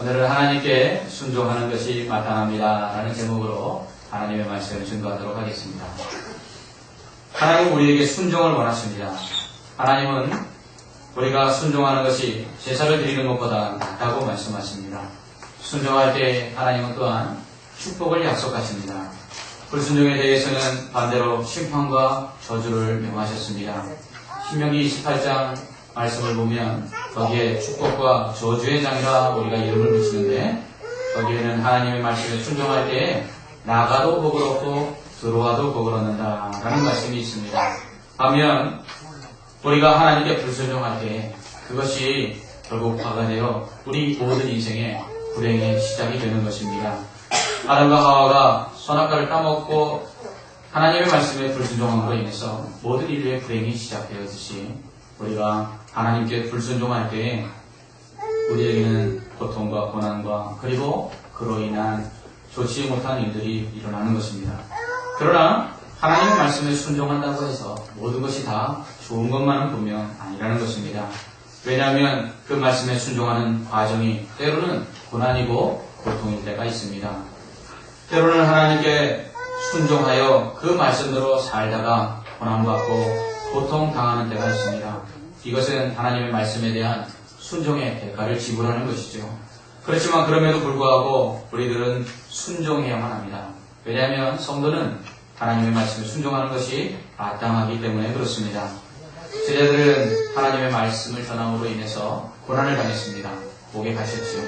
오늘은 하나님께 순종하는 것이 마땅합니다. 라는 제목으로 하나님의 말씀을 증거하도록 하겠습니다. 하나님 우리에게 순종을 원하십니다. 하나님은 우리가 순종하는 것이 제사를 드리는 것보다 낫다고 말씀하십니다. 순종할 때 하나님은 또한 축복을 약속하십니다. 불순종에 대해서는 반대로 심판과 저주를 명하셨습니다. 신명기 28장 말씀을 보면 거기에 축복과 저주의 장이라 우리가 이름을 붙이는데 거기에는 하나님의 말씀에 순종할 때에 나가도 복을 얻고 들어와도 복을 얻는다 라는 말씀이 있습니다. 반면 우리가 하나님께 불순종할 때 그것이 결국 화가 되어 우리 모든 인생의 불행의 시작이 되는 것입니다. 아담과 하와가 선악과를 따먹고 하나님의 말씀에 불순종함으로 인해서 모든 인류의 불행이 시작되었듯이 우리가 하나님께 불순종할 때에 우리에게는 고통과 고난과 그리고 그로 인한 좋지 못한 일들이 일어나는 것입니다. 그러나 하나님의 말씀에 순종한다고 해서 모든 것이 다 좋은 것만은 분명 아니라는 것입니다. 왜냐하면 그 말씀에 순종하는 과정이 때로는 고난이고 고통일 때가 있습니다. 때로는 하나님께 순종하여 그 말씀대로 살다가 고난받고 고통당하는 때가 있습니다. 이것은 하나님의 말씀에 대한 순종의 대가를 지불하는 것이죠. 그렇지만 그럼에도 불구하고 우리들은 순종해야만 합니다. 왜냐하면 성도는 하나님의 말씀에 순종하는 것이 마땅하기 때문에 그렇습니다. 제자들은 하나님의 말씀을 전함으로 인해서 고난을 당했습니다. 목에 가셨지요.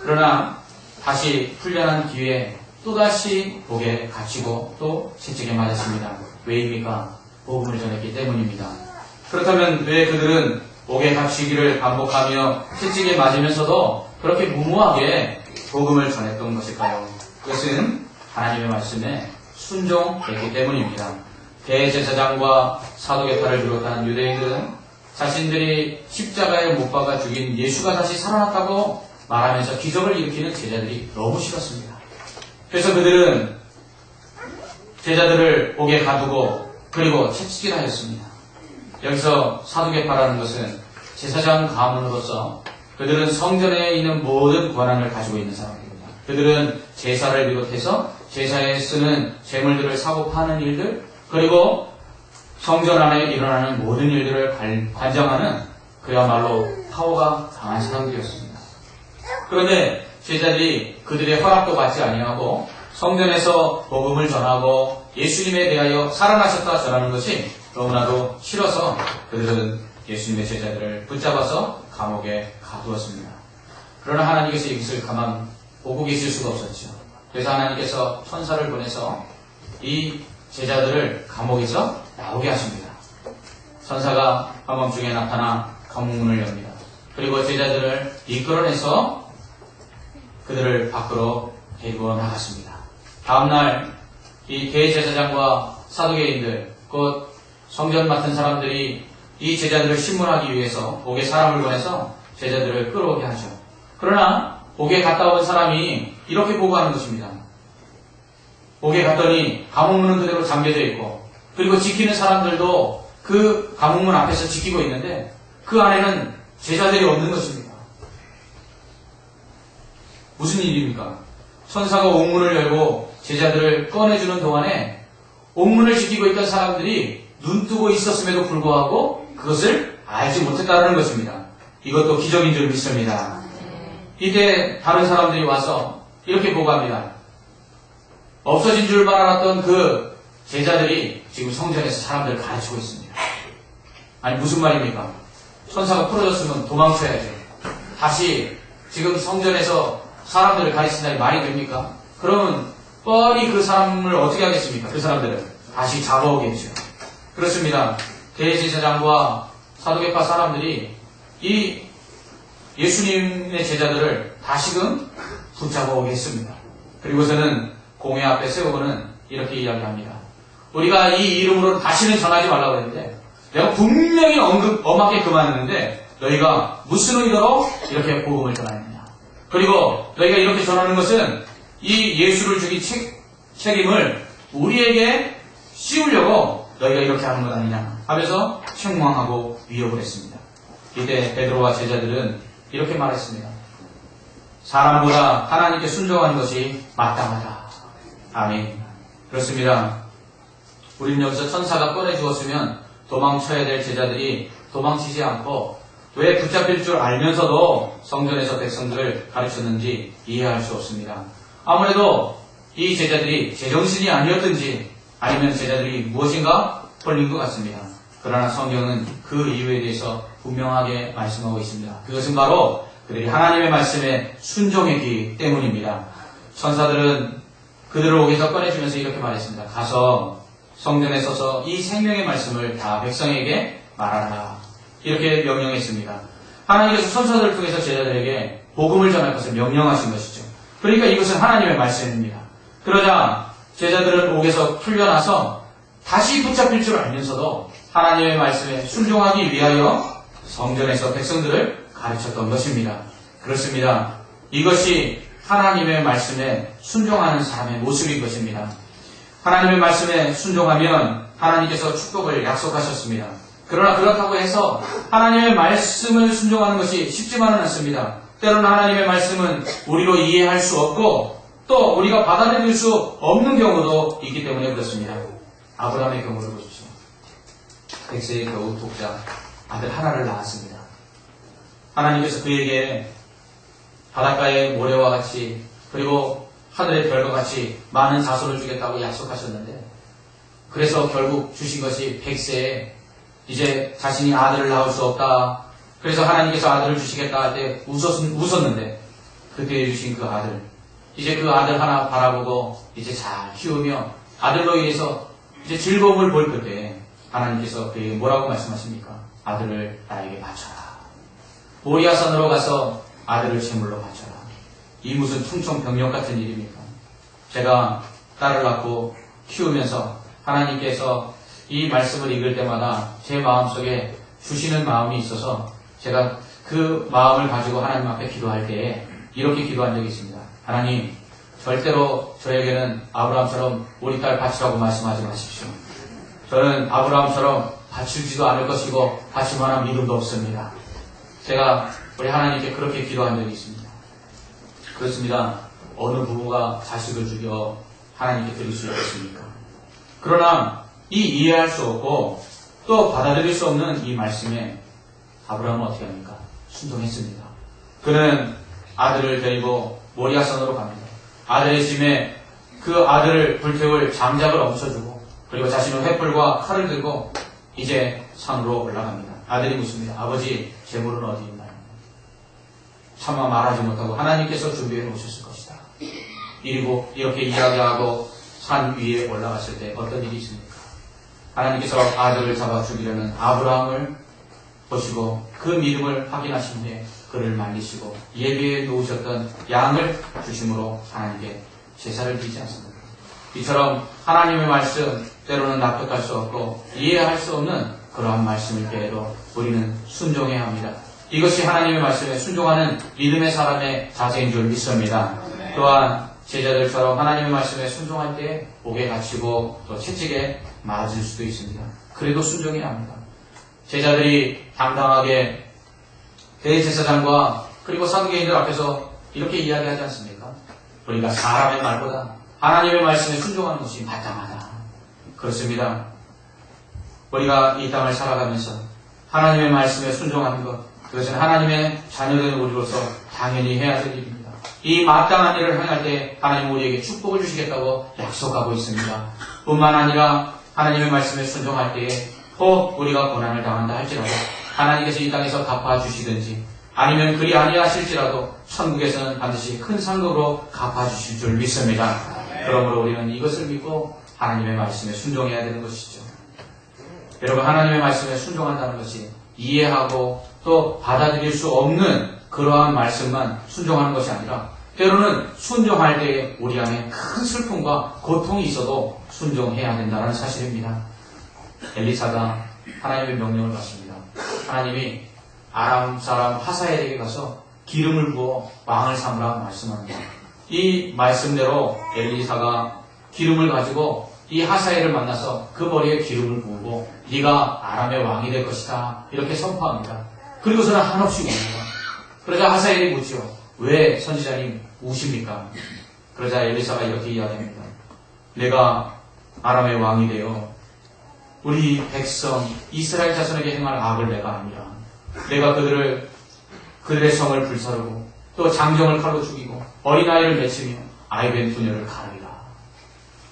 그러나 다시 훈련한 기회에 또다시 목에 갇히고 또 채찍에 맞았습니다. 왜입니까? 복음을 전했기 때문입니다. 그렇다면 왜 그들은 목에 갇히기를 반복하며 채찍에 맞으면서도 그렇게 무모하게 복음을 전했던 것일까요? 그것은 하나님의 말씀에 순종했기 때문입니다. 대제사장과 사도계파를 비롯한 유대인들은 자신들이 십자가에 못 박아 죽인 예수가 다시 살아났다고 말하면서 기적을 일으키는 제자들이 너무 싫었습니다. 그래서 그들은 제자들을 옥에 가두고 그리고 채찍질 하였습니다. 여기서 사두개파라는 것은 제사장 가문으로서 그들은 성전에 있는 모든 권한을 가지고 있는 사람들입니다. 그들은 제사를 비롯해서 제사에 쓰는 재물들을 사고 파는 일들 그리고 성전 안에 일어나는 모든 일들을 관장하는 그야말로 파워가 강한 사람들이었습니다. 그런데 제자들이 그들의 허락도 받지 아니하고 성전에서 복음을 전하고 예수님에 대하여 살아나셨다 전하는 것이 너무나도 싫어서 그들은 예수님의 제자들을 붙잡아서 감옥에 가두었습니다. 그러나 하나님께서 이것을 가만 보고 계실 수가 없었죠. 그래서 하나님께서 천사를 보내서 이 제자들을 감옥에서 나오게 하십니다. 천사가 밤밤중에 나타나 감옥문을 엽니다. 그리고 제자들을 이끌어내서 그들을 밖으로 데리고 나갔습니다. 다음날 이 대제사장과 사도계인들 곧 성전 맡은 사람들이 이 제자들을 신문하기 위해서 옥에 사람을 보내서 제자들을 끌어오게 하죠. 그러나 옥에 갔다 온 사람이 이렇게 보고하는 것입니다. 옥에 갔더니 감옥문은 그대로 잠겨져 있고 그리고 지키는 사람들도 그 감옥문 앞에서 지키고 있는데 그 안에는 제자들이 없는 것입니다. 무슨 일입니까? 천사가 옥문을 열고 제자들을 꺼내주는 동안에 옥문을 지키고 있던 사람들이 눈 뜨고 있었음에도 불구하고 그것을 알지 못했다는 것입니다. 이것도 기적인 줄 믿습니다. 이때 다른 사람들이 와서 이렇게 보고합니다. 없어진 줄만 알았던 그 제자들이 지금 성전에서 사람들을 가르치고 있습니다. 아니 무슨 말입니까? 천사가 풀어졌으면 도망쳐야죠. 다시 지금 성전에서 사람들을 가르친다니 말이 됩니까? 그러면 뻔히 그 사람을 어떻게 하겠습니까? 그 사람들을 다시 잡아오겠죠. 그렇습니다. 대제사장과 사도계파 사람들이 이 예수님의 제자들을 다시금 붙잡아 오겠습니다. 그리고서는 공회 앞에 세우고는 이렇게 이야기합니다. 우리가 이 이름으로 다시는 전하지 말라고 했는데 내가 분명히 언급 엄하게 그만했는데 너희가 무슨 의도로 이렇게 복음을 전하느냐. 그리고 너희가 이렇게 전하는 것은 이 예수를 책, 책임을 우리에게 씌우려고 너희가 이렇게 하는 것 아니냐 하면서 책망하고 위협을 했습니다. 이때 베드로와 제자들은 이렇게 말했습니다. 사람보다 하나님께 순종하는 것이 마땅하다. 아멘. 그렇습니다. 우리는 여기서 천사가 꺼내 주었으면 도망쳐야 될 제자들이 도망치지 않고 왜 붙잡힐 줄 알면서도 성전에서 백성들을 가르쳤는지 이해할 수 없습니다. 아무래도 이 제자들이 제정신이 아니었든지 아니면 제자들이 무엇인가 홀린 것 같습니다. 그러나 성경은 그 이유에 대해서 분명하게 말씀하고 있습니다. 그것은 바로 그들이 하나님의 말씀에 순종했기 때문입니다. 천사들은 그들을 옥에서 꺼내주면서 이렇게 말했습니다. 가서 성전에 서서 이 생명의 말씀을 다 백성에게 말하라. 이렇게 명령했습니다. 하나님께서 천사들을 통해서 제자들에게 복음을 전할 것을 명령하신 것이죠. 그러니까 이것은 하나님의 말씀입니다. 그러자 제자들은 옥에서 풀려나서 다시 붙잡힐 줄 알면서도 하나님의 말씀에 순종하기 위하여 성전에서 백성들을 가르쳤던 것입니다. 그렇습니다. 이것이 하나님의 말씀에 순종하는 사람의 모습인 것입니다. 하나님의 말씀에 순종하면 하나님께서 축복을 약속하셨습니다. 그러나 그렇다고 해서 하나님의 말씀을 순종하는 것이 쉽지만은 않습니다. 때로는 하나님의 말씀은 우리로 이해할 수 없고 또 우리가 받아들일 수 없는 경우도 있기 때문에 그렇습니다. 아브라함의 경우를 보십시오. 백세의 겨우 독자 아들 하나를 낳았습니다. 하나님께서 그에게 바닷가의 모래와 같이 그리고 하늘의 별과 같이 많은 자손을 주겠다고 약속하셨는데 그래서 결국 주신 것이 백세에 이제 자신이 아들을 낳을 수 없다. 그래서 하나님께서 아들을 주시겠다 할 때 웃었 는데 그때 주신 그 아들 이제 그 아들 하나 바라보고 이제 잘 키우며 아들로 인해서 이제 즐거움을 볼 그때 하나님께서 그에게 뭐라고 말씀하십니까? 아들을 나에게 바쳐라. 모리아산으로 가서 아들을 제물로 바쳐라. 이 무슨 충청 병력 같은 일입니까? 제가 딸을 낳고 키우면서 하나님께서 이 말씀을 읽을 때마다 제 마음속에 주시는 마음이 있어서 제가 그 마음을 가지고 하나님 앞에 기도할 때에 이렇게 기도한 적이 있습니다. 하나님, 절대로 저에게는 아브라함처럼 우리 딸 바치라고 말씀하지 마십시오. 저는 아브라함처럼 바치지도 않을 것이고 바칠 만한 믿음도 없습니다. 제가 우리 하나님께 그렇게 기도한 적이 있습니다. 그렇습니다. 어느 부부가 자식을 죽여 하나님께 드릴 수 있겠습니까? 그러나 이 이해할 수 없고 또 받아들일 수 없는 이 말씀에 아브라함은 어떻게 합니까? 순종했습니다. 그는 아들을 데리고 모리아산으로 갑니다. 아들의 짐에 그 아들을 불태울 장작을 얹혀주고 그리고 자신은 횃불과 칼을 들고 이제 산으로 올라갑니다. 아들이 묻습니다. 아버지 재물은 어디 있나요? 차마 말하지 못하고 하나님께서 준비해 놓으셨을 것이다. 이리고 이렇게 이야기하고 산 위에 올라갔을 때 어떤 일이 있습니까? 하나님께서 아들을 잡아 죽이려는 아브라함을 보시고 그 믿음을 확인하신 후에 그를 말리시고 예비해 놓으셨던 양을 주심으로 하나님께 제사를 드리지 않습니다. 이처럼 하나님의 말씀 때로는 납득할 수 없고 이해할 수 없는 그러한 말씀일 때에도 우리는 순종해야 합니다. 이것이 하나님의 말씀에 순종하는 믿음의 사람의 자세인 줄 믿습니다. 또한 제자들처럼 하나님의 말씀에 순종할 때 목에 갇히고 또 채찍에 맞을 수도 있습니다. 그래도 순종해야 합니다. 제자들이 당당하게 대제사장과 그리고 사두개인들 앞에서 이렇게 이야기하지 않습니까? 우리가 사람의 말보다 하나님의 말씀에 순종하는 것이 마땅하다. 그렇습니다. 우리가 이 땅을 살아가면서 하나님의 말씀에 순종하는 것, 그것은 하나님의 자녀된 우리로서 당연히 해야 될 일입니다. 이 마땅한 일을 행할 때 하나님 우리에게 축복을 주시겠다고 약속하고 있습니다. 뿐만 아니라 하나님의 말씀에 순종할 때에 혹 우리가 고난을 당한다 할지라도 하나님께서 이 땅에서 갚아주시든지 아니면 그리 아니하실지라도 천국에서는 반드시 큰 상급으로 갚아주실 줄 믿습니다. 그러므로 우리는 이것을 믿고 하나님의 말씀에 순종해야 되는 것이죠. 여러분 하나님의 말씀에 순종한다는 것이 이해하고 또 받아들일 수 없는 그러한 말씀만 순종하는 것이 아니라 때로는 순종할 때에 우리 안에 큰 슬픔과 고통이 있어도 순종해야 된다는 사실입니다. 엘리사가 하나님의 명령을 받습니다. 하나님이 아람 사람 하사엘에게 가서 기름을 부어 왕을 삼으라 말씀합니다. 이 말씀대로 엘리사가 기름을 가지고 이 하사엘을 만나서 그 머리에 기름을 부고 네가 아람의 왕이 될 것이다 이렇게 선포합니다. 그리고서는 한없이 웁니다. 그러자 하사엘이 묻죠. 왜 선지자님 우십니까? 그러자 엘리사가 이렇게 이야기합니다. 내가 아람의 왕이 되어 우리 백성 이스라엘 자손에게 행할 악을 내가 아니라 내가 그들을 그들의 성을 불사르고 또 장정을 칼로 죽이고 어린아이를 맺히며 아이벤 부녀를 가르리라.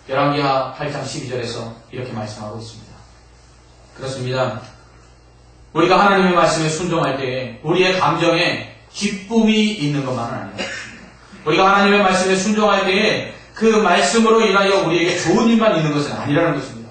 열왕기하 8장 12절에서 이렇게 말씀하고 있습니다. 그렇습니다. 우리가 하나님의 말씀에 순종할 때에 우리의 감정에 기쁨이 있는 것만은 아니에요. 우리가 하나님의 말씀에 순종할 때에 그 말씀으로 인하여 우리에게 좋은 일만 있는 것은 아니라는 것입니다.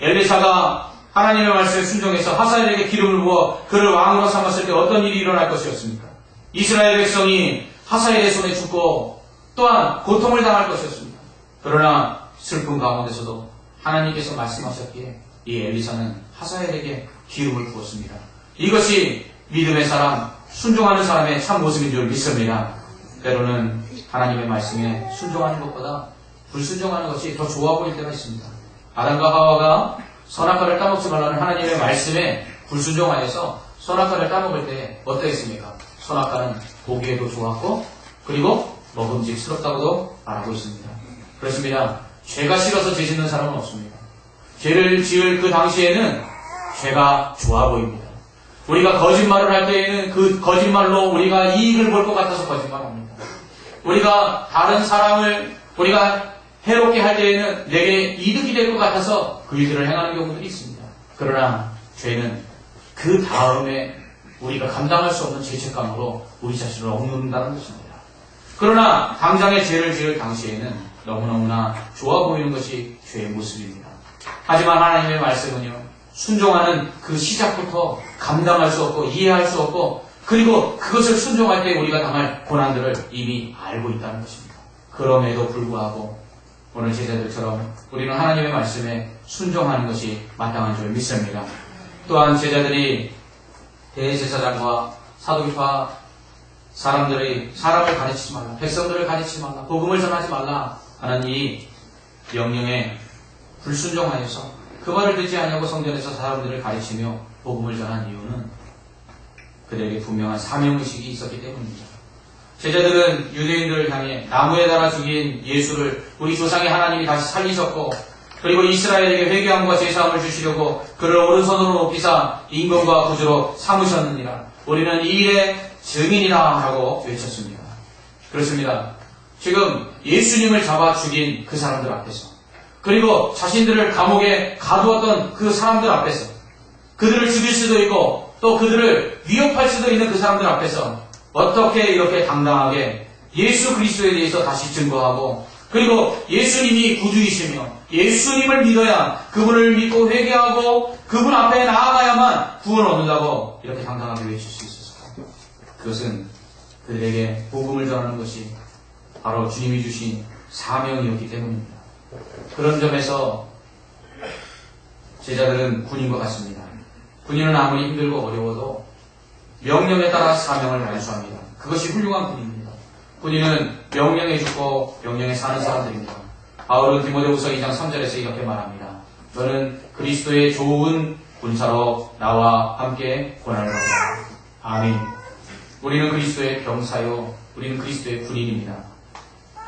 엘리사가 하나님의 말씀에 순종해서 하사엘에게 기름을 부어 그를 왕으로 삼았을 때 어떤 일이 일어날 것이었습니까? 이스라엘 백성이 하사엘의 손에 죽고 또한 고통을 당할 것이었습니다. 그러나 슬픈 가운데서도 하나님께서 말씀하셨기에 이 엘리사는 하사엘에게 기름을 부었습니다. 이것이 믿음의 사람, 순종하는 사람의 참 모습인 줄 믿습니다. 때로는 하나님의 말씀에 순종하는 것보다 불순종하는 것이 더 좋아 보일 때가 있습니다. 아담과 하와가 선악과를 따먹지 말라는 하나님의 말씀에 불순종하여서 선악과를 따먹을 때 어떠했습니까? 선악과는 보기에도 좋았고 그리고 먹음직스럽다고도 말하고 있습니다. 그렇습니다. 죄가 싫어서 죄 짓는 사람은 없습니다. 죄를 지을 그 당시에는 죄가 좋아 보입니다. 우리가 거짓말을 할 때에는 그 거짓말로 우리가 이익을 볼 것 같아서 거짓말합니다. 우리가 다른 사람을 우리가 해롭게 할 때에는 내게 이득이 될 것 같아서 그 일들을 행하는 경우들이 있습니다. 그러나 죄는 그 다음에 우리가 감당할 수 없는 죄책감으로 우리 자신을 억누른다는 것입니다. 그러나 당장의 죄를 지을 당시에는 너무너무나 좋아 보이는 것이 죄의 모습입니다. 하지만 하나님의 말씀은요, 순종하는 그 시작부터 감당할 수 없고 이해할 수 없고 그리고 그것을 순종할 때 우리가 당할 고난들을 이미 알고 있다는 것입니다. 그럼에도 불구하고 오늘 제자들처럼 우리는 하나님의 말씀에 순종하는 것이 마땅한 줄 믿습니다. 또한 제자들이 대제사장과 사도기파 사람들이 사람을 가르치지 말라, 백성들을 가르치지 말라, 복음을 전하지 말라 하는 이 명령에 불순종하여서 그 말을 듣지 않냐고 성전에서 사람들을 가르치며 복음을 전한 이유는 그들에게 분명한 사명의식이 있었기 때문입니다. 제자들은 유대인들을 향해 나무에 달아 죽인 예수를 우리 조상의 하나님이 다시 살리셨고 그리고 이스라엘에게 회개함과 제사함을 주시려고 그를 오른손으로 높이사 임금과 구주로 삼으셨느니라. 우리는 이 일의 증인이라 하고 외쳤습니다. 그렇습니다. 지금 예수님을 잡아 죽인 그 사람들 앞에서 그리고 자신들을 감옥에 가두었던 그 사람들 앞에서 그들을 죽일 수도 있고 또 그들을 위협할 수도 있는 그 사람들 앞에서 어떻게 이렇게 당당하게 예수 그리스도에 대해서 다시 증거하고 그리고 예수님이 구주이시며 예수님을 믿어야 그분을 믿고 회개하고 그분 앞에 나아가야만 구원을 얻는다고 이렇게 당당하게 외칠 수 있었을까? 그것은 그들에게 복음을 전하는 것이 바로 주님이 주신 사명이었기 때문입니다. 그런 점에서 제자들은 군인과 같습니다. 군인은 아무리 힘들고 어려워도 명령에 따라 사명을 완수합니다. 그것이 훌륭한 군인입니다. 군인은 명령에 죽고 명령에 사는 사람들입니다. 바울은 디모데후서 2장 3절에서 이렇게 말합니다. 너는 그리스도의 좋은 군사로 나와 함께 고난을 받다. 아멘. 우리는 그리스도의 병사요. 우리는 그리스도의 군인입니다.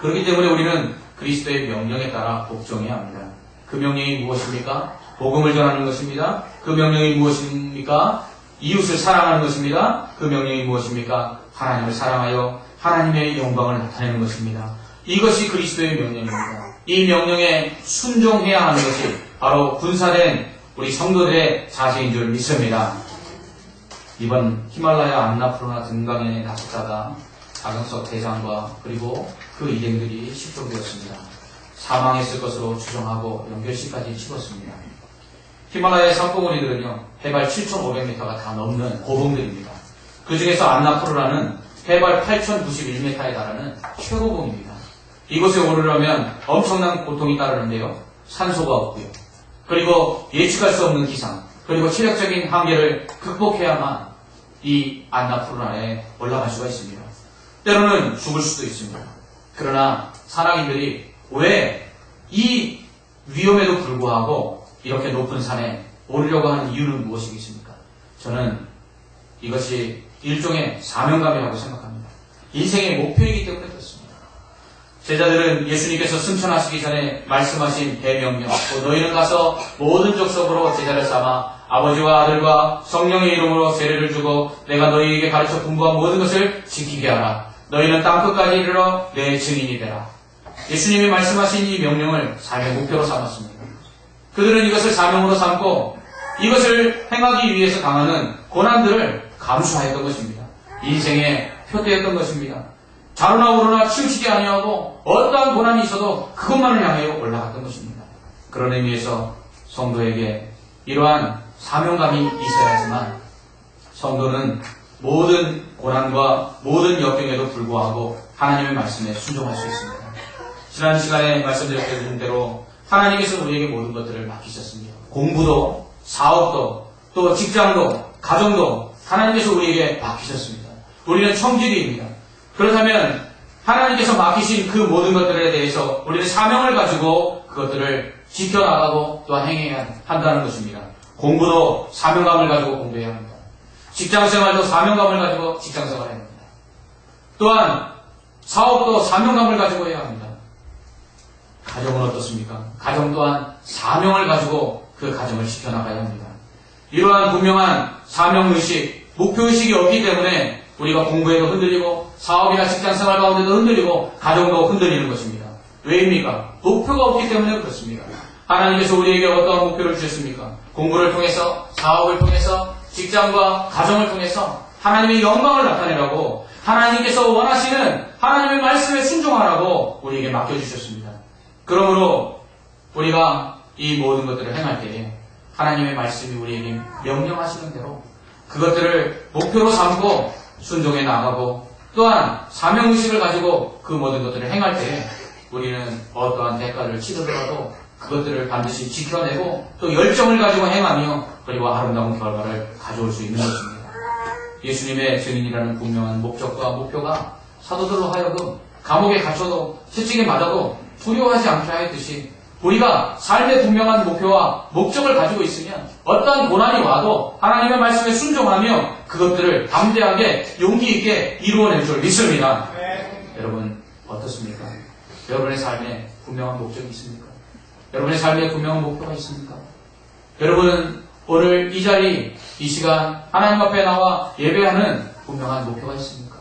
그렇기 때문에 우리는 그리스도의 명령에 따라 복종해야 합니다. 그 명령이 무엇입니까? 복음을 전하는 것입니다. 그 명령이 무엇입니까? 이웃을 사랑하는 것입니다. 그 명령이 무엇입니까? 하나님을 사랑하여 하나님의 영광을 나타내는 것입니다. 이것이 그리스도의 명령입니다. 이 명령에 순종해야 하는 것이 바로 군사된 우리 성도들의 자세인 줄 믿습니다. 이번 히말라야 안나푸르나 등강에 나섰다가 자경석 대장과 그리고 그 일행들이 실종되었습니다. 사망했을 것으로 추정하고 연결시까지 치렀습니다. 히말라야 산봉우리들은요 해발 7,500m가 다 넘는 고봉들입니다. 그 중에서 안나푸르라는 해발 8,091m에 달하는 최고봉입니다. 이곳에 오르려면 엄청난 고통이 따르는데요. 산소가 없고요. 그리고 예측할 수 없는 기상, 그리고 체력적인 한계를 극복해야만 이 안나푸르나에 올라갈 수가 있습니다. 때로는 죽을 수도 있습니다. 그러나 산악인들이 왜 이 위험에도 불구하고 이렇게 높은 산에 오르려고 하는 이유는 무엇이겠습니까? 저는 이것이 일종의 사명감이라고 생각합니다. 인생의 목표이기 때문에 그렇습니다. 제자들은 예수님께서 승천하시기 전에 말씀하신 대명령, 또 너희는 가서 모든 족속으로 제자를 삼아 아버지와 아들과 성령의 이름으로 세례를 주고 내가 너희에게 가르쳐 분부한 모든 것을 지키게 하라. 너희는 땅끝까지 이르러 내 증인이 되라. 예수님이 말씀하신 이 명령을 삶의 목표로 삼았습니다. 그들은 이것을 사명으로 삼고 이것을 행하기 위해서 당하는 고난들을 감수하였던 것입니다. 인생의 표대였던 것입니다. 자로나 오르나 치우치지 아니하고 어떠한 고난이 있어도 그것만을 향하여 올라갔던 것입니다. 그런 의미에서 성도에게 이러한 사명감이 있어야지만 성도는 모든 고난과 모든 역경에도 불구하고 하나님의 말씀에 순종할 수 있습니다. 지난 시간에 말씀드렸던 대로 하나님께서 우리에게 모든 것들을 맡기셨습니다. 공부도, 사업도, 또 직장도, 가정도 하나님께서 우리에게 맡기셨습니다. 우리는 청지기입니다. 그렇다면 하나님께서 맡기신 그 모든 것들에 대해서 우리는 사명을 가지고 그것들을 지켜나가고 또한 행해야 한다는 것입니다. 공부도 사명감을 가지고 공부해야 합니다. 직장생활도 사명감을 가지고 직장생활을 해야 합니다. 또한 사업도 사명감을 가지고 해야 합니다. 가정은 어떻습니까? 가정 또한 사명을 가지고 그 가정을 지켜나가야 합니다. 이러한 분명한 사명의식, 목표의식이 없기 때문에 우리가 공부에도 흔들리고 사업이나 직장생활 가운데도 흔들리고 가정도 흔들리는 것입니다. 왜입니까? 목표가 없기 때문에 그렇습니다. 하나님께서 우리에게 어떠한 목표를 주셨습니까? 공부를 통해서, 사업을 통해서, 직장과 가정을 통해서 하나님의 영광을 나타내라고 하나님께서 원하시는 하나님의 말씀에 순종하라고 우리에게 맡겨주셨습니다. 그러므로 우리가 이 모든 것들을 행할 때에 하나님의 말씀이 우리에게 명령하시는 대로 그것들을 목표로 삼고 순종해 나가고 또한 사명의식을 가지고 그 모든 것들을 행할 때에 우리는 어떠한 대가를 치르더라도 그것들을 반드시 지켜내고 또 열정을 가지고 행하며 그리고 아름다운 결과를 가져올 수 있는 것입니다. 예수님의 증인이라는 분명한 목적과 목표가 사도들로 하여금 감옥에 갇혀도 채찍에 맞아도 두려워하지 않게 하였듯이 우리가 삶의 분명한 목표와 목적을 가지고 있으면 어떠한 고난이 와도 하나님의 말씀에 순종하며 그것들을 담대하게 용기 있게 이루어낼 줄 믿습니다. 여러분 어떻습니까? 여러분의 삶에 분명한 목적이 있습니까? 여러분의 삶에 분명한 목표가 있습니까? 여러분 오늘 이 자리 이 시간 하나님 앞에 나와 예배하는 분명한 목표가 있습니까?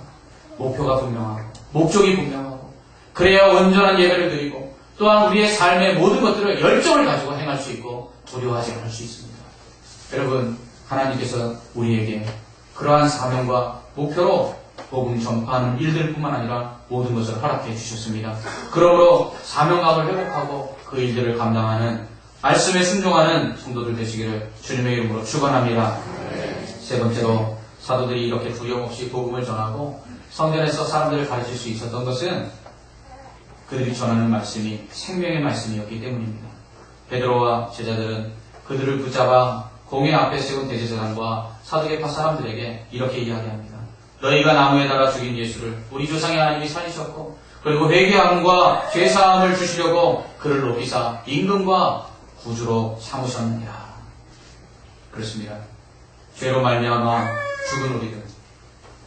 목표가 분명하고 목적이 분명하고 그래야 온전한 예배를 드리고 또한 우리의 삶의 모든 것들을 열정을 가지고 행할 수 있고 두려워하지 않을 수 있습니다. 여러분 하나님께서 우리에게 그러한 사명과 목표로 복음 전파하는 일들뿐만 아니라 모든 것을 허락해 주셨습니다. 그러므로 사명감을 회복하고 그 일들을 감당하는 말씀에 순종하는 성도들 되시기를 주님의 이름으로 축원합니다. 세 번째로 사도들이 이렇게 두려움 없이 복음을 전하고 성전에서 사람들을 가르칠 수 있었던 것은 그들이 전하는 말씀이 생명의 말씀이었기 때문입니다. 베드로와 제자들은 그들을 붙잡아 공회 앞에 세운 대제사장과 사두개파 사람들에게 이렇게 이야기합니다. 너희가 나무에 달아 죽인 예수를 우리 조상의 하나님이 살리셨고 그리고 회개함과 죄사함을 주시려고 그를 높이사 임금과 구주로 삼으셨느냐. 그렇습니다. 죄로 말미암아 죽은 우리들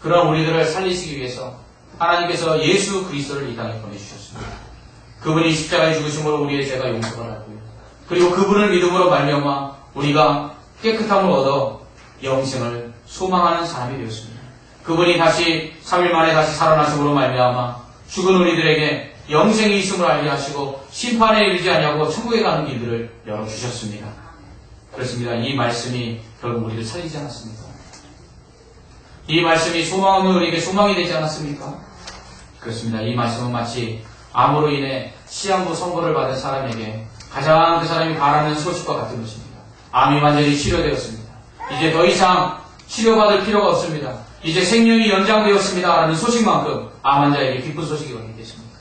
그런 우리들을 살리시기 위해서 하나님께서 예수 그리스도를 이 땅에 보내주셨습니다. 그분이 십자가에 죽으심으로 우리의 죄가 용서가 나고요. 그리고 그분을 믿음으로 말미암아 우리가 깨끗함을 얻어 영생을 소망하는 사람이 되었습니다. 그분이 다시 3일 만에 다시 살아나심으로 말미암아 죽은 우리들에게 영생이 있음을 알게 하시고 심판에 이르지 아니하고 천국에 가는 길들을 열어 주셨습니다. 그렇습니다. 이 말씀이 결국 우리를 살리지 않았습니까? 이 말씀이 소망 없는 우리에게 소망이 되지 않았습니까? 그렇습니다. 이 말씀은 마치 암으로 인해 시한부 선고를 받은 사람에게 가장 그 사람이 바라는 소식과 같은 것입니다. 암이 완전히 치료되었습니다. 이제 더 이상 치료받을 필요가 없습니다. 이제 생명이 연장되었습니다. 라는 소식만큼 암 환자에게 기쁜 소식이 어디겠습니까?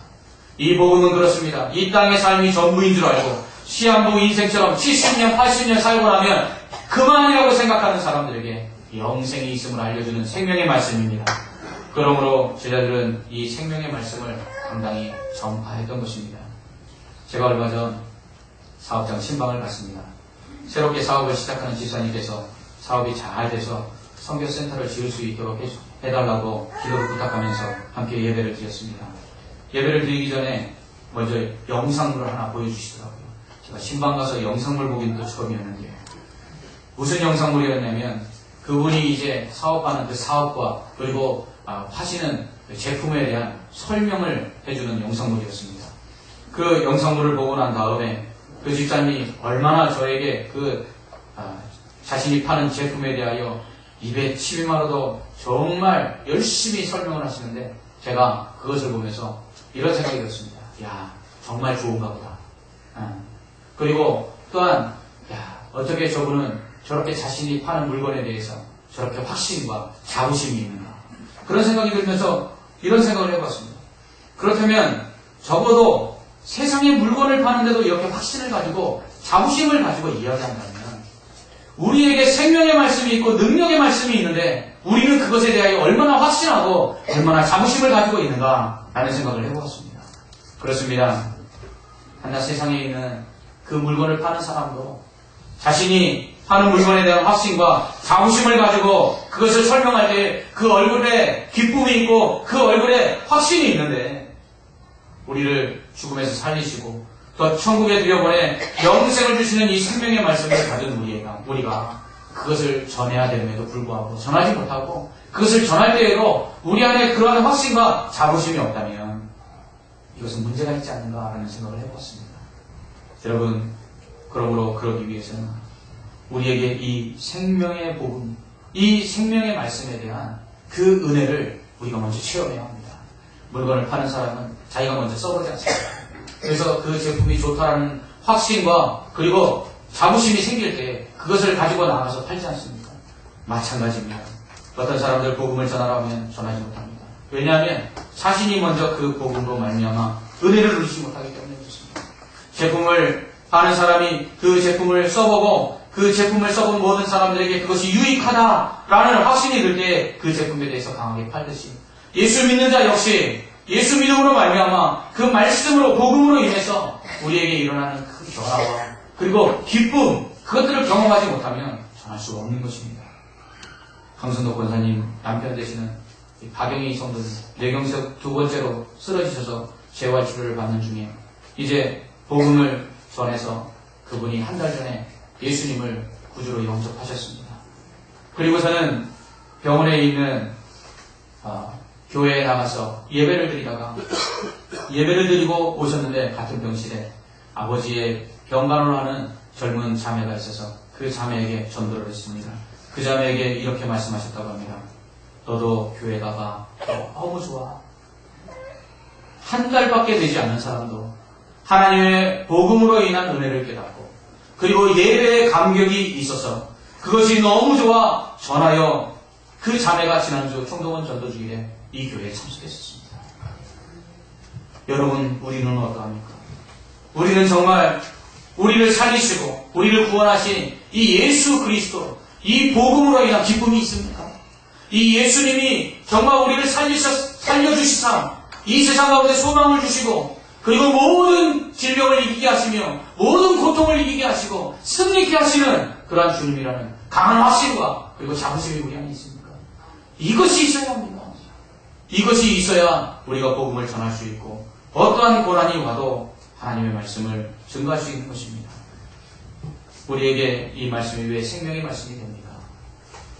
이 복음은 그렇습니다. 이 땅의 삶이 전부인 줄 알고 시한부 인생처럼 70년, 80년 살고 나면 그만이라고 생각하는 사람들에게 영생이 있음을 알려주는 생명의 말씀입니다. 그러므로 제자들은 이 생명의 말씀을 당당히 전파했던 것입니다. 제가 얼마 전 사업장 신방을 갔습니다. 새롭게 사업을 시작하는 집사님께서 사업이 잘 돼서 선교센터를 지을 수 있도록 해- 해달라고 기도를 부탁하면서 함께 예배를 드렸습니다. 예배를 드리기 전에 먼저 영상물을 하나 보여주시더라고요. 제가 신방 가서 영상물 보기는 또 처음이었는데 무슨 영상물이었냐면 그분이 이제 사업하는 그 사업과 그리고 아, 파시는 그 제품에 대한 설명을 해주는 영상물이었습니다. 그 영상물을 보고 난 다음에 그 집사님이 얼마나 저에게 그 아, 자신이 파는 제품에 대하여 입에 침이 마르도 정말 열심히 설명을 하시는데 제가 그것을 보면서 이런 생각이 들었습니다. 야 정말 좋은가 보다. 아, 그리고 또한 야 어떻게 저분은 저렇게 자신이 파는 물건에 대해서 저렇게 확신과 자부심이 있는가 그런 생각이 들면서 이런 생각을 해봤습니다. 그렇다면 적어도 세상에 물건을 파는데도 이렇게 확신을 가지고 자부심을 가지고 이야기한다면 우리에게 생명의 말씀이 있고 능력의 말씀이 있는데 우리는 그것에 대하여 얼마나 확신하고 얼마나 자부심을 가지고 있는가라는 생각을 해보았습니다. 그렇습니다. 한낱 세상에 있는 그 물건을 파는 사람도 자신이 파는 물건에 대한 확신과 자부심을 가지고 그것을 설명할 때 그 얼굴에 기쁨이 있고 그 얼굴에 확신이 있는데 우리를 죽음에서 살리시고 또 천국에 들여보내 영생을 주시는 이 생명의 말씀을 가진 우리가, 우리가 그것을 전해야 됨에도 불구하고 전하지 못하고 그것을 전할 때에도 우리 안에 그러한 확신과 자부심이 없다면 이것은 문제가 있지 않는가라는 생각을 해봤습니다. 여러분, 그러므로 그러기 위해서는 우리에게 이 생명의 복음, 이 생명의 말씀에 대한 그 은혜를 우리가 먼저 체험해야 합니다. 물건을 파는 사람은 자기가 먼저 써보지 않습니다. 그래서 그 제품이 좋다라는 확신과 그리고 자부심이 생길 때 그것을 가지고 나가서 팔지 않습니까? 마찬가지입니다. 어떤 사람들 복음을 전하라 하면 전하지 못합니다. 왜냐하면 자신이 먼저 그 복음으로 말미암아 은혜를 누리지 못하기 때문에 그렇습니다. 제품을 파는 사람이 그 제품을 써보고 그 제품을 써본 모든 사람들에게 그것이 유익하다라는 확신이 들 때 그 제품에 대해서 강하게 팔듯이 예수 믿는 자 역시 예수 믿음으로 말미암아 그 말씀으로 복음으로 인해서 우리에게 일어나는 그 변화와 그리고 기쁨 그것들을 경험하지 못하면 전할 수가 없는 것입니다. 강선덕 권사님 남편 되시는 이 박영희 성도는 뇌경색 두 번째로 쓰러지셔서 재활 치료를 받는 중에 이제 복음을 전해서 그분이 한 달 전에 예수님을 구주로 영접하셨습니다. 그리고서는 병원에 있는 어, 교회에 나가서 예배를 드리다가 예배를 드리고 오셨는데 같은 병실에 아버지의 병간호를 하는 젊은 자매가 있어서 그 자매에게 전도를 했습니다. 그 자매에게 이렇게 말씀하셨다고 합니다. 너도 교회 가봐. 너무 좋아. 한 달밖에 되지 않는 사람도 하나님의 복음으로 인한 은혜를 깨닫고 그리고 예배의 감격이 있어서 그것이 너무 좋아 전하여 그 자매가 지난주 총동원 전도 주일에 이 교회에 참석했었습니다. 여러분 우리는 어떠합니까? 우리는 정말 우리를 살리시고 우리를 구원하신 이 예수 그리스도 이 복음으로 인한 기쁨이 있습니까? 이 예수님이 정말 우리를 살리셔, 살려주시사 이 세상 가운데 소망을 주시고 그리고 모든 질병을 이기게 하시며 모든 고통을 이기게 하시고 승리케 하시는 그러한 주님이라는 강한 확신과 그리고 자부심이 우리 안에 있습니까? 이것이 있어야 합니다. 이것이 있어야 우리가 복음을 전할 수 있고 어떠한 고난이 와도 하나님의 말씀을 증거할 수 있는 것입니다. 우리에게 이 말씀이 왜 생명의 말씀이 됩니까?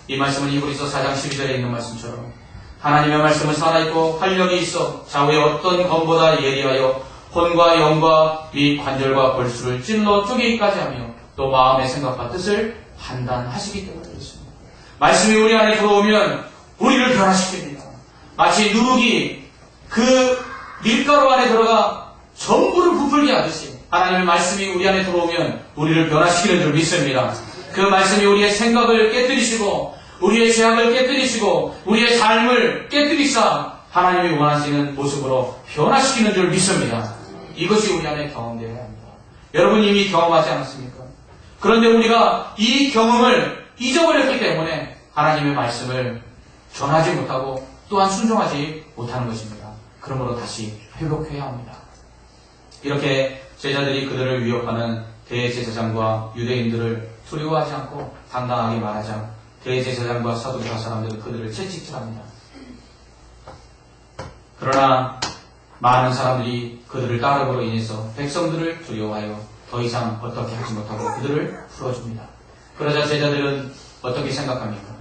이 말씀은 이브리서 4장 12절에 있는 말씀처럼 하나님의 말씀은 살아있고 활력이 있어 좌우의 어떤 검보다 예리하여 혼과 영과 및 관절과 골수를 찔러 쪼개기까지 하며 또 마음의 생각과 뜻을 판단하시기 때문에 그렇습니다. 말씀이 우리 안에 들어오면 우리를 변화시킵니다. 마치 누룩이 그 밀가루 안에 들어가 전부를 부풀게 하듯이 하나님의 말씀이 우리 안에 들어오면 우리를 변화시키는 줄 믿습니다. 그 말씀이 우리의 생각을 깨뜨리시고 우리의 죄악을 깨뜨리시고 우리의 삶을 깨뜨리사 하나님이 원하시는 모습으로 변화시키는 줄 믿습니다. 이것이 우리 안에 경험되어야 합니다. 여러분 이미 경험하지 않았습니까? 그런데 우리가 이 경험을 잊어버렸기 때문에 하나님의 말씀을 전하지 못하고 또한 순종하지 못하는 것입니다. 그러므로 다시 회복해야 합니다. 이렇게 제자들이 그들을 위협하는 대제사장과 유대인들을 두려워하지 않고 당당하게 말하자 대제사장과 사도파 사람들은 그들을 채찍질합니다. 그러나 많은 사람들이 그들을 따름으로 인해서 백성들을 두려워하여 더 이상 어떻게 하지 못하고 그들을 풀어줍니다. 그러자 제자들은 어떻게 생각합니까?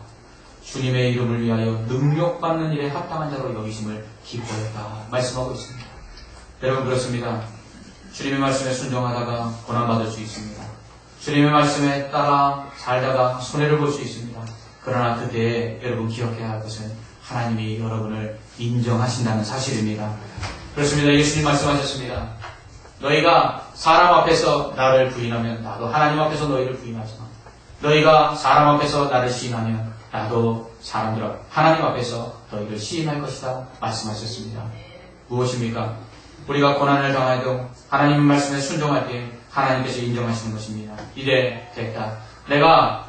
주님의 이름을 위하여 능력받는 일에 합당한 자로 여기심을 기뻐했다 말씀하고 있습니다. 여러분 그렇습니다. 주님의 말씀에 순종하다가 고난받을 수 있습니다. 주님의 말씀에 따라 살다가 손해를 볼 수 있습니다. 그러나 그때에 여러분 기억해야 할 것은 하나님이 여러분을 인정하신다는 사실입니다. 그렇습니다. 예수님 말씀하셨습니다. 너희가 사람 앞에서 나를 부인하면 나도 하나님 앞에서 너희를 부인하지만 너희가 사람 앞에서 나를 시인하면 나도 사람들 앞 하나님 앞에서 너희를 시인할 것이다 말씀하셨습니다. 무엇입니까? 우리가 고난을 당해도 하나님 말씀에 순종할 때 하나님께서 인정하시는 것입니다. 이래 됐다. 내가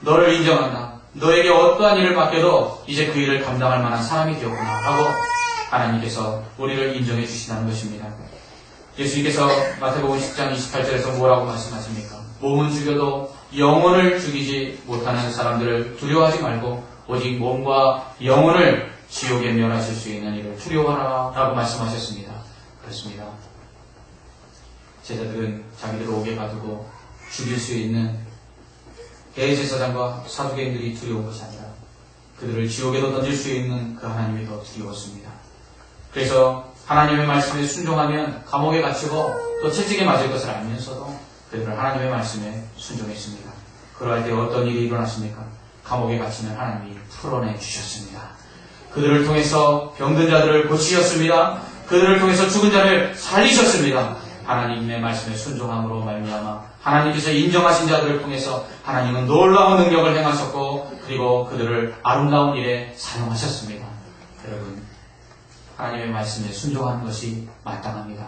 너를 인정한다. 너에게 어떠한 일을 맡겨도 이제 그 일을 감당할 만한 사람이 되었구나 하고 하나님께서 우리를 인정해 주신다는 것입니다. 예수님께서 마태복음 10장 28절에서 뭐라고 말씀하십니까? 몸은 죽여도 영혼을 죽이지 못하는 사람들을 두려워하지 말고 오직 몸과 영혼을 지옥에 멸하실 수 있는 일을 두려워하라 라고 말씀하셨습니다. 그렇습니다. 제자들은 자기들 옥에 가두고 죽일 수 있는 대제사장과 사두개인들이 두려운 것이 아니라 그들을 지옥에도 던질 수 있는 그 하나님이 더 두려웠습니다. 그래서 하나님의 말씀에 순종하면 감옥에 갇히고 또 채찍에 맞을 것을 알면서도 그들은 하나님의 말씀에 순종했습니다. 그러할 때 어떤 일이 일어났습니까? 감옥에 갇히는 하나님이 풀어내 주셨습니다. 그들을 통해서 병든 자들을 고치셨습니다. 그들을 통해서 죽은 자를 살리셨습니다. 하나님의 말씀에 순종함으로 말미암아 하나님께서 인정하신 자들을 통해서 하나님은 놀라운 능력을 행하셨고 그리고 그들을 아름다운 일에 사용하셨습니다. 여러분 하나님의 말씀에 순종하는 것이 마땅합니다.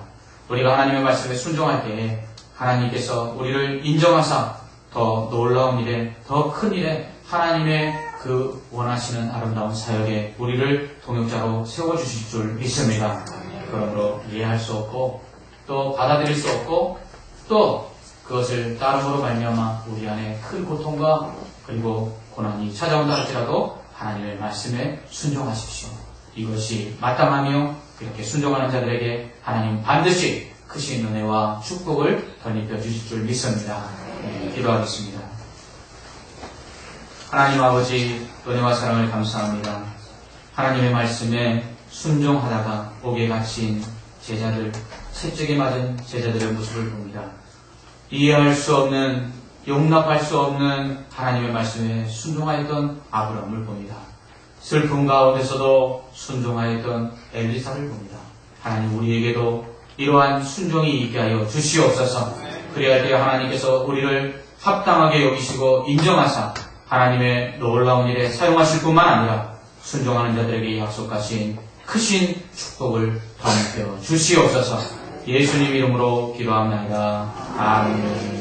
우리가 하나님의 말씀에 순종할 때에 하나님께서 우리를 인정하사 더 놀라운 일에 더 큰 일에 하나님의 그 원하시는 아름다운 사역에 우리를 동역자로 세워주실 줄 믿습니다. 그러므로 이해할 수 없고 또 받아들일 수 없고 또 그것을 따름으로 말미암아 우리 안에 큰 고통과 그리고 고난이 찾아온다 할지라도 하나님의 말씀에 순종하십시오. 이것이 마땅하며 그렇게 순종하는 자들에게 하나님 반드시 크신 은혜와 축복을 덧입혀 주실 줄 믿습니다. 네, 기도하겠습니다. 하나님 아버지 은혜와 사랑을 감사합니다. 하나님의 말씀에 순종하다가 옥에 갇힌 제자들, 채찍에 맞은 제자들의 모습을 봅니다. 이해할 수 없는, 용납할 수 없는 하나님의 말씀에 순종하였던 아브라함을 봅니다. 슬픔 가운데서도 순종하였던 엘리사를 봅니다. 하나님 우리에게도 이러한 순종이 있게 하여 주시옵소서. 그래야 때 하나님께서 우리를 합당하게 여기시고 인정하사 하나님의 놀라운 일에 사용하실 뿐만 아니라 순종하는 자들에게 약속하신 크신 축복을 덤벼 주시옵소서. 예수님 이름으로 기도합니다. 아멘.